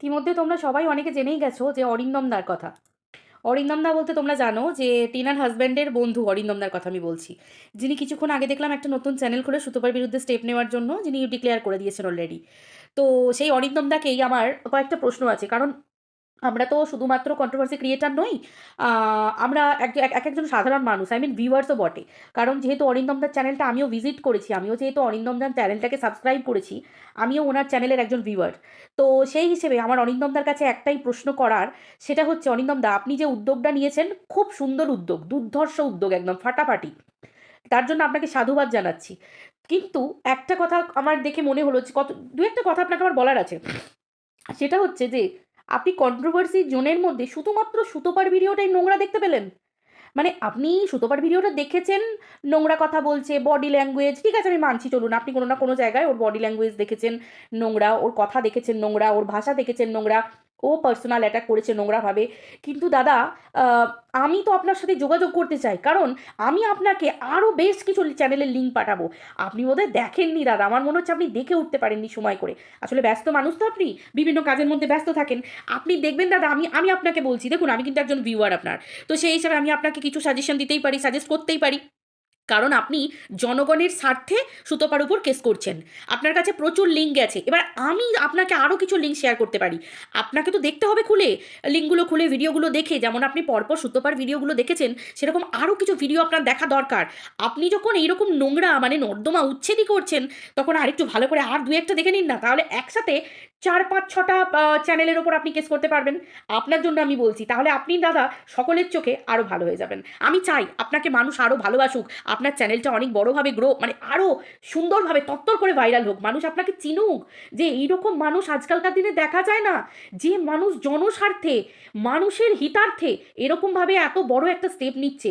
ইতিমধ্যে তোমরা সবাই অনেকে জেনেই গেছো যে অরিন্দমদার কথা। অরিন্দমদা বলতে তোমরা জানো যে টিনার হাজব্যান্ডের বন্ধু অরিন্দমদার কথা আমি বলছি। যিনি কিছুক্ষণ আগে দেখলাম একটা নতুন চ্যানেল খুলে সুতোপার বিরুদ্ধে স্টেপ নেওয়ার জন্য, যিনি ডিক্লেয়ার করে দিয়েছেন অলরেডি তো সেই অরিন্দমদাকেই আমার কয়েকটা প্রশ্ন আছে, কারণ আমরা তো শুধুমাত্র কন্ট্রোভার্সি ক্রিয়েটার নই আমরা এক এক এক একজন সাধারণ মানুষ আই মিন ভিউয়ার্সও বটে। কারণ যেহেতু অরিন্দমদার চ্যানেলটা আমিও ভিজিট করেছি, আমিও যেহেতু অরিন্দমদার চ্যানেলটাকে সাবস্ক্রাইব করেছি, আমিও ওনার চ্যানেলের একজন ভিউয়ার তো সেই হিসেবে আমার অরিন্দমদার কাছে একটাই প্রশ্ন করার, সেটা হচ্ছে অরিন্দমদা আপনি যে উদ্যোগটা নিয়েছেন, খুব সুন্দর উদ্যোগ, দুর্ধর্ষ উদ্যোগ একদম, ফাটাফাটি। তার জন্য আপনাকে সাধুবাদ জানাচ্ছি। কিন্তু একটা কথা আমার দেখে মনে হলো কত, দু একটা কথা আপনাকে আমার বলার আছে। সেটা হচ্ছে যে আপনি কন্ট্রোভার্সি জোনের মধ্যে শুধুমাত্র সুতোপার ভিডিওটাই নোংরা দেখতে পেলেন? মানে আপনি সুতোপার ভিডিওটা দেখেছেন, নোংরা কথা বলছে বডি ল্যাঙ্গুয়েজ ঠিক আছে আমি মানছি, চলুন, আপনি কোনো না কোনো জায়গায় ওর বডি ল্যাঙ্গুয়েজ দেখেছেন, নোংরা, ওর কথা দেখেছেন, নোংরা, ওর ভাষা দেখেছেন, নোংরা ও পার্সোনাল অ্যাটাক করেছে নোংরাভাবে। কিন্তু দাদা আমি তো আপনার সাথে যোগাযোগ করতে চাই। কারণ আমি আপনাকে আরও বেশ কিছু চ্যানেলের লিঙ্ক পাঠাবো। আপনি বোধহয় দেখেননি দাদা। আমার মনে হচ্ছে আপনি দেখে উঠতে পারেননি সময় করে। আসলে ব্যস্ত মানুষ তো আপনি। বিভিন্ন কাজের মধ্যে ব্যস্ত থাকেন। আপনি দেখবেন দাদা, আমি আমি আপনাকে বলছি। দেখুন, আমি কিন্তু একজন ভিউয়ার আপনার। তো সেই হিসাবে আমি আপনাকে কিছু সাজেশন দিতেই পারি সাজেস্ট করতেই পারি। কারণ আপনি জনগণের স্বার্থে সুতোপার উপর কেস করছেন। আপনার কাছে প্রচুর লিঙ্ক গেছে এবার আমি আপনাকে আরও কিছু লিঙ্ক শেয়ার করতে পারি। আপনাকে তো দেখতে হবে খুলে লিঙ্কগুলো খুলে ভিডিওগুলো দেখে, যেমন আপনি পরপর সুতোপার ভিডিওগুলো দেখেছেন, সেরকম আরও কিছু ভিডিও আপনার দেখা দরকার। আপনি যখন এইরকম নোংরা মানে নর্দমা উচ্ছেদই করছেন, তখন আরেকটু ভালো করে আর দু একটা দেখে নিন না, তাহলে একসাথে চার পাঁচ ছটা চ্যানেলের ওপর আপনি কেস করতে পারবেন। আপনার জন্য আমি বলছি, তাহলে আপনি দাদা সকলের চোখে আরও ভালো হয়ে যাবেন। আমি চাই আপনাকে মানুষ আরও ভালোবাসুক, আপনার চ্যানেলটা অনেক বড়োভাবে গ্রো মানে আরও সুন্দরভাবে তত্তর করে ভাইরাল হোক, মানুষ আপনাকে চিনুক। যে এইরকম মানুষ আজকালকার দিনে দেখা যায় না, যে মানুষ জনস্বার্থে, মানুষের হিতার্থে এরকমভাবে এত বড় একটা স্টেপ নিচ্ছে।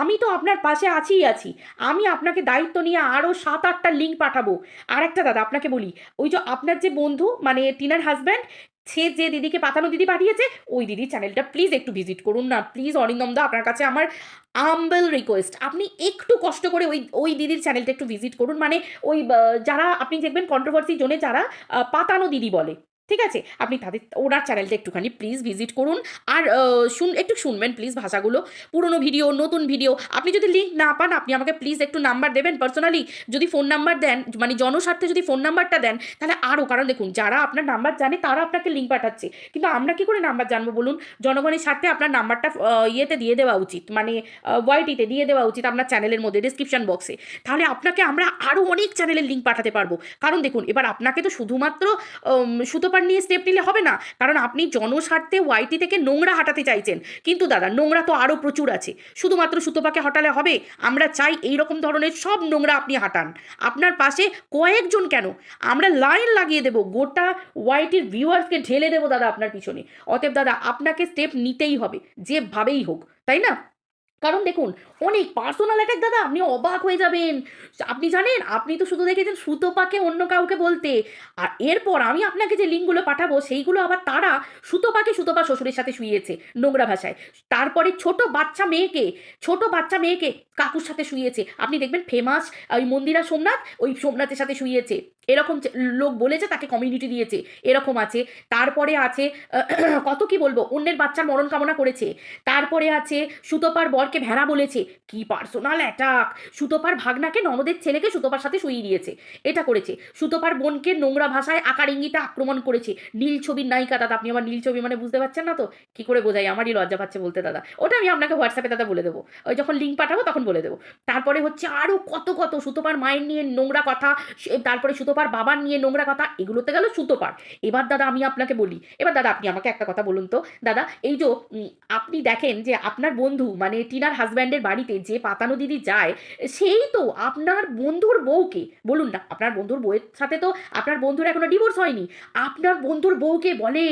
আমি তো আপনার পাশে আছিই আছি। আমি আপনাকে দায়িত্ব নিয়ে আরও সাত আটটা লিঙ্ক পাঠাবো। আর একটা দাদা, আপনাকে বলি, ওই যে আপনার যে বন্ধু মানে টিনার হাজব্যান্ড সে যে দিদিকে পাতানো দিদি পাঠিয়েছে, ওই দিদির চ্যানেলটা প্লিজ একটু ভিজিট করুন না। প্লিজ অরিন্দম দা আপনার কাছে আমার আম্বেল রিকোয়েস্ট আপনি একটু কষ্ট করে ওই ওই দিদির চ্যানেলটা একটু ভিজিট করুন। মানে ওই যারা আপনি দেখবেন কন্ট্রোভার্সি জোনে যারা পাতানো দিদি বলে। ঠিক আছে? আপনি তাদের ওনার চ্যানেলটা একটুখানি প্লিজ ভিজিট করুন। আর শুন একটু শুনবেন প্লিজ ভাষাগুলো। পুরনো ভিডিও নতুন ভিডিও আপনি যদি লিঙ্ক না পান আপনি আমাকে প্লিজ একটু নাম্বার দেবেন পার্সোনালি যদি ফোন নাম্বার দেন মানে জনস্বার্থে যদি ফোন নাম্বারটা দেন তাহলে আরও কারণ দেখুন যারা আপনার নাম্বার জানে তারা আপনাকে লিঙ্ক পাঠাচ্ছে। কিন্তু আমরা কি করে নাম্বার জানব বলুন? জনগণের স্বার্থে আপনার নাম্বারটা ইয়েতে দিয়ে দেওয়া উচিত। মানে ওয়াইটিতে দিয়ে দেওয়া উচিত আপনার চ্যানেলের মধ্যে ডিসক্রিপশন বক্সে তাহলে আপনাকে আমরা আরও অনেক চ্যানেলের লিঙ্ক পাঠাতে পারব। কারণ দেখুন এবার আপনাকে তো শুধুমাত্র উম, সুতোপার নিয়ে স্টেপ নিলে হবে না। কারণ আপনি জনস্বার্থে ওয়াইটি থেকে নোংরা হাঁটাতে চাইছেন। কিন্তু দাদা, নোংরা তো আরও প্রচুর আছে। শুধুমাত্র সুতোপাকে হটালে হবে। আমরা চাই এই রকম ধরনের সব নোংরা আপনি হাঁটান। আপনার পাশে কয়েকজন কেন? আমরা লাইন লাগিয়ে দেবো। গোটা ওয়াইটির ভিউয়ার্সকে ঢেলে দেবো দাদা আপনার পিছনে। অতএব দাদা, আপনাকে স্টেপ নিতেই হবে। যেভাবেই হোক, তাই না? কারণ দেখুন, অনেক পার্সোনাল অ্যাটাক দাদা, আপনি অবাক হয়ে যাবেন। আপনি জানেন, আপনি তো শুধু দেখেছেন সুতোপাকে অন্য কাউকে বলতে। আর এরপর আমি আপনাকে যে লিঙ্কগুলো পাঠাবো, সেইগুলো আবার তারা সুতো সুতোপাকে সুতোপা শ্বশুরের সাথে শুয়েছে, নোংরা ভাষায়। তারপরে ছোট বাচ্চা মেয়েকে, ছোট বাচ্চা মেয়েকে কাকুর সাথে শুয়েছে। আপনি দেখবেন ফেমাস ওই মন্দিরা সোমনাথ, ওই সোমনাথের সাথে শুইয়েছে এরকম যে- লোক বলেছে তাকে কমিউনিটি দিয়েছে, এরকম আছে। তারপরে আছে কত কি বলব, অন্যের বাচ্চার মরণ কামনা করেছে। তারপরে আছে, সুতোপার বরকে ভেড়া বলেছে, কি পার্সোনাল অ্যাটাক সুতোপার ভাগনাকে, ননদের ছেলেকে সুতোপার সাথে শুইয়ে দিয়েছে, এটা করেছে। সুতোপার বোনকে নোংরা ভাষায় আকার ইঙ্গিতে আক্রমণ করেছে। নীল ছবির নায়িকা দাদা, আপনি আমার নীল ছবি মানে বুঝতে পারছেন না তো? কি করে বোঝাই, আমারই লজ্জা পাচ্ছে বলতে দাদা। ওটা আমি আপনাকে হোয়াটসঅ্যাপে দাদা বলে দেবো। ওই যখন লিঙ্ক পাঠাবো তখন বলে দেবো। তারপরে হচ্ছে আরও কত কত সুতোপার মায়ের নিয়ে নোংরা কথা তারপরে সুতোপার বাবার নিয়ে নোংরা কথা, এগুলোতে গেল সুতোপার এবার দাদা আমি আপনাকে বলি, এবার দাদা আপনি আমাকে একটা কথা বলুন তো। দাদা, এই যে আপনি দেখেন যে আপনার বন্ধু মানে টিনার হাজব্যান্ডের বাড়িতে যে পাতানো দিদি যায়, সেই তো আপনার বন্ধুর বউকে, বলুন না, আপনার বন্ধুর বউয়ের সাথে তো আপনার বন্ধুর এখনও ডিভোর্স হয়নি। আপনার বন্ধুর বউকে বলে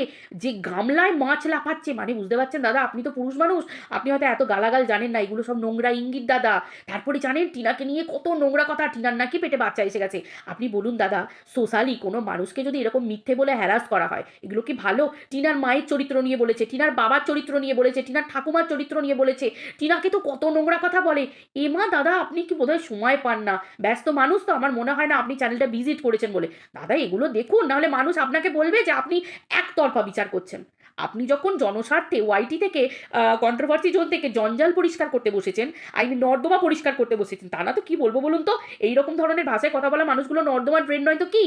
যে গামলায় মাছ লাফাচ্ছে মানে বুঝতে পারছেন দাদা, আপনি তো পুরুষ মানুষ, আপনি হয়তো এত গালাগাল জানেন না, এগুলো সব নোংরা ইঙ্গিত দাদা। তারপরে জানেন টিনাকে নিয়ে কত নোংরা কথা, টিনার নাকি পেটে বাচ্চা এসে গেছে। আপনি বলুন দাদা দাদা সোশ্যালি কোনো মানুষকে যদি এরকম মিথ্যে বলে হ্যারাস করা হয়, এগুলো কি ভালো? টিনার মায়ের চরিত্র নিয়ে বলেছে, টিনার বাবার চরিত্র নিয়ে বলেছে, টিনার ঠাকুমার চরিত্র নিয়ে বলেছে, টিনাকে তো কত নোংরা কথা বলে। এমা দাদা, আপনি কি বোধহয় সময় পান না? ব্যস্ত মানুষ তো, আমার মনে হয় না আপনি চ্যানেলটা ভিজিট করেছেন বলে। দাদা, এগুলো দেখুন, নাহলে মানুষ আপনাকে বলবে যে আপনি একতরফা বিচার করছেন। আপনি যখন জনস্বার্থে ওয়াইটি থেকে কন্ট্রোভার্সি জোন থেকে জঞ্জাল পরিষ্কার করতে বসেছেন আই মিন নর্দমা পরিষ্কার করতে বসেছেন তারা তো কি বলব বলুন তো? এইরকম ধরনের ভাষায় কথা বলা মানুষগুলো নর্দমার ব্রেন নয় তো কি?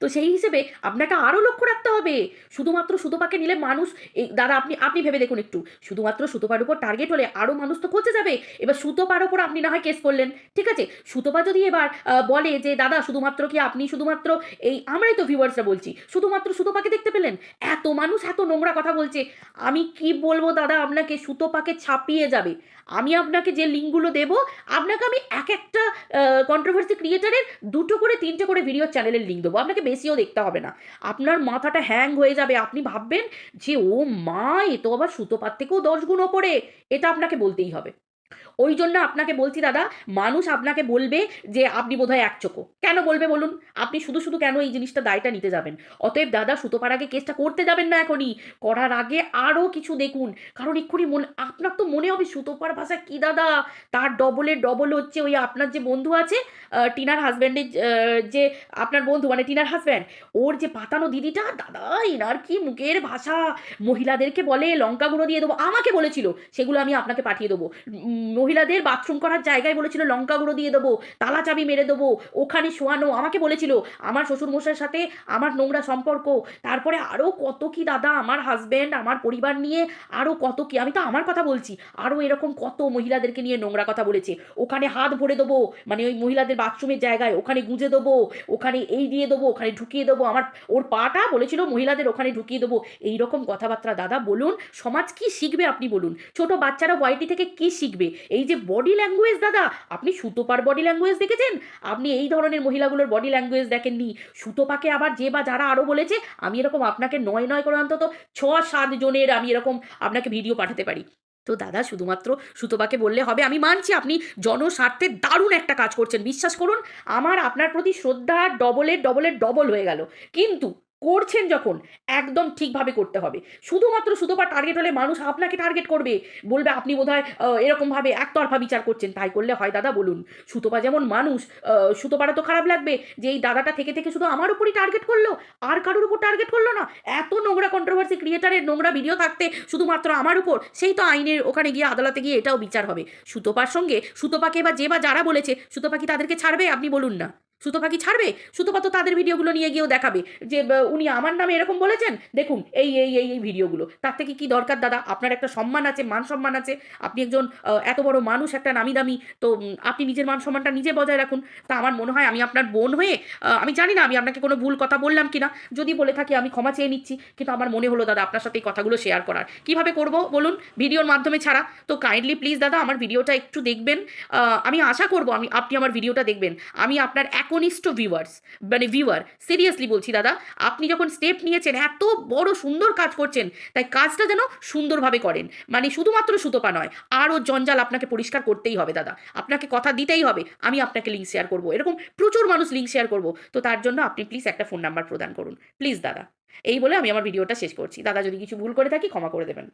তো সেই হিসেবে আপনাকে আরও লক্ষ্য রাখতে হবে। শুধুমাত্র সুতোপাকে নিলে মানুষ এই, দাদা আপনি আপনি ভেবে দেখুন একটু। শুধুমাত্র সুতোপার উপর টার্গেট হলে আরও মানুষ তো খোঁজে যাবে। এবার সুতোপার উপর আপনি না হয় কেস করলেন, ঠিক আছে? সুতোপা যদি এবার বলে যে, দাদা, শুধুমাত্র কি আপনি শুধুমাত্র এই আমরাই তো ভিউয়ার্সরা বলছি, শুধুমাত্র সুতোপাকে দেখতে পেলেন? এত মানুষ এত নোংরা কথা বলছে। আমি কি বলব দাদা, আপনাকে সুতোপাকে ছাপিয়ে যাবে। আমি আপনাকে যে লিঙ্কগুলো দেবো, আপনাকে আমি এক একটা কন্ট্রোভার্সি ক্রিয়েটারের দুটো করে, তিনটে করে ভিডিও চ্যানেলের লিঙ্ক দেবো। আপনাকে বেশিও দেখতে হবে না। আপনার মাথাটা হ্যাং হয়ে যাবে। আপনি ভাববেন যে, ও মা এ তো আবার সুতোপার থেকেও দশ গুণ ওপরে। এটা আপনাকে বলতেই হবে। ওই জন্য আপনাকে বলছি দাদা, মানুষ আপনাকে বলবে যে আপনি বোধহয় এক চোখো কেন বলবে বলুন? আপনি শুধু শুধু কেন এই জিনিসটা দায়টা নিতে যাবেন? অতএব দাদা সুতোপার আগে কেসটা করতে যাবেন না এখনই। করার আগে আরও কিছু দেখুন। কারণ এক্ষুনি মনে আপনার তো মনে হবে সুতোপার ভাষা কি দাদা? তার ডবলের ডবল হচ্ছে ওই আপনার যে বন্ধু আছে টিনার হাজব্যান্ডের যে আপনার বন্ধু মানে টিনার হাজব্যান্ড ওর যে পাতানো দিদিটা, দাদা, এনার কি মুখের ভাষা? মহিলাদেরকে বলে লঙ্কা গুঁড়ো দিয়ে দেবো। আমাকে বলেছিল, সেগুলো আমি আপনাকে পাঠিয়ে দেবো। মহিলাদের বাথরুম করার জায়গায় বলেছিল, লঙ্কা গুঁড়ো দিয়ে দেবো, তালা চাবি মেরে দেবো, ওখানে শোয়ানো, আমাকে বলেছিল, আমার শ্বশুরমশাইয়ের সাথে আমার নোংরা সম্পর্ক, তারপরে আরও কত কি দাদা, আমার হাজব্যান্ড আমার পরিবার নিয়ে আরও কত কি, আমি তো আমার কথা বলছি আরও এরকম কত মহিলাদেরকে নিয়ে নোংরা কথা বলেছে, ওখানে হাত ভরে দেবো মানে ওই মহিলাদের বাথরুমের জায়গায়, ওখানে গুঁজে দেবো, ওখানে এই দিয়ে দেবো, ওখানে ঢুকিয়ে দেবো, আমার, ওর পাটা বলেছিল মহিলাদের ওখানে ঢুকিয়ে দেবো, এইরকম কথাবার্তা, দাদা বলুন, সমাজ কি শিখবে আপনি বলুন, ছোট বাচ্চারা ওয়াইটি থেকে কি শিখবে? এই যে বডি ল্যাঙ্গুয়েজ দাদা, আপনি সুতোপার বডি ল্যাঙ্গুয়েজ দেখেছেন? আপনি এই ধরনের মহিলাগুলোর বডি ল্যাঙ্গুয়েজ দেখেননি। সুতোপাকে আবার যে বা যারা আরও বলেছে, আমি এরকম আপনাকে নয় নয় করে অন্তত ছ সাত জনের আমি এরকম আপনাকে ভিডিও পাঠাতে পারি। তো দাদা, শুধুমাত্র সুতোপাকে বললে হবে। আমি মানছি আপনি জনস্বার্থে দারুণ একটা কাজ করছেন। বিশ্বাস করুন, আমার আপনার প্রতি শ্রদ্ধা ডবলের ডবলের ডবল হয়ে গেল। কিন্তু করছেন যখন, একদম ঠিকভাবে করতে হবে। শুধুমাত্র সুতোপা টার্গেট হলে মানুষ আপনাকে টার্গেট করবে। বলবে, আপনি বোধহয় এরকমভাবে একতরফা বিচার করছেন। তাই করলে হয় দাদা, বলুন। সুতোপা যেমন মানুষ সুতোপারা তো খারাপ লাগবে যে এই দাদাটা থেকে থেকে শুধু আমার উপরই টার্গেট করল, আর কারোর উপর টার্গেট করল না। এত নোংরা কন্ট্রোভার্সি ক্রিয়েটারের নোংরা ভিডিও থাকতে শুধুমাত্র আমার উপর, সেই তো আইনের ওখানে গিয়ে আদালতে গিয়ে এটাও বিচার হবে। সুতোপার সঙ্গে সুতোপাকে বা যে বা যারা বলেছে সুতোপা কি তাদেরকে ছাড়বে? আপনি বলুন না। সুতোপা কি ছাড়বে? সুতোপা তো তাদের ভিডিওগুলো নিয়ে গিয়েও দেখাবে। যে উনি আমার নামে এরকম বলেছেন? দেখুন, এই এই এই এই ভিডিওগুলো। তার থেকে কি দরকার, দাদা? আপনার একটা সম্মান আছে, মান সম্মান আছে। আপনি একজন এত বড় মানুষ, একটা নামি দামি তো আপনি নিজের মান সম্মানটা নিজে বজায় রাখুন। তা আমার মনে হয় আমি আপনার বোন হয়ে আমি জানি না, আমি আপনাকে কোনো ভুল কথা বললাম কিনা। যদি বলে থাকি আমি ক্ষমা চেয়ে নিচ্ছি। কিন্তু আমার মনে হলো, দাদা, আপনার সাথে এই কথাগুলো শেয়ার করার। কীভাবে করব? বলুন, ভিডিওর মাধ্যমে ছাড়া। তো কাইন্ডলি প্লিজ দাদা, আমার ভিডিওটা একটু দেখবেন। আমি আশা করব, আমি, আপনি আমার ভিডিওটা দেখবেন। আমি আপনার একনিষ্ঠ ভিউয়ার্স মানে ভিউয়ার সিরিয়াসলি বলছি দাদা, আপনি যখন স্টেপ নিয়েছেন, এত বড় সুন্দর কাজ করছেন, তাই কাজটা যেন সুন্দরভাবে করেন। মানে শুধুমাত্র সুতোপা নয়, আরও জঞ্জাল আপনাকে পরিষ্কার করতেই হবে দাদা। আপনাকে কথা দিতেই হবে, আমি আপনাকে লিঙ্ক শেয়ার করব। এরকম প্রচুর মানুষ লিঙ্ক শেয়ার করব। তো তার জন্য আপনি প্লিজ একটা ফোন নাম্বার প্রদান করুন। প্লিজ দাদা, এই বলে আমি আমার ভিডিওটা শেষ করছি। দাদা, যদি কিছু ভুল করে থাকি, ক্ষমা করে দেবেন।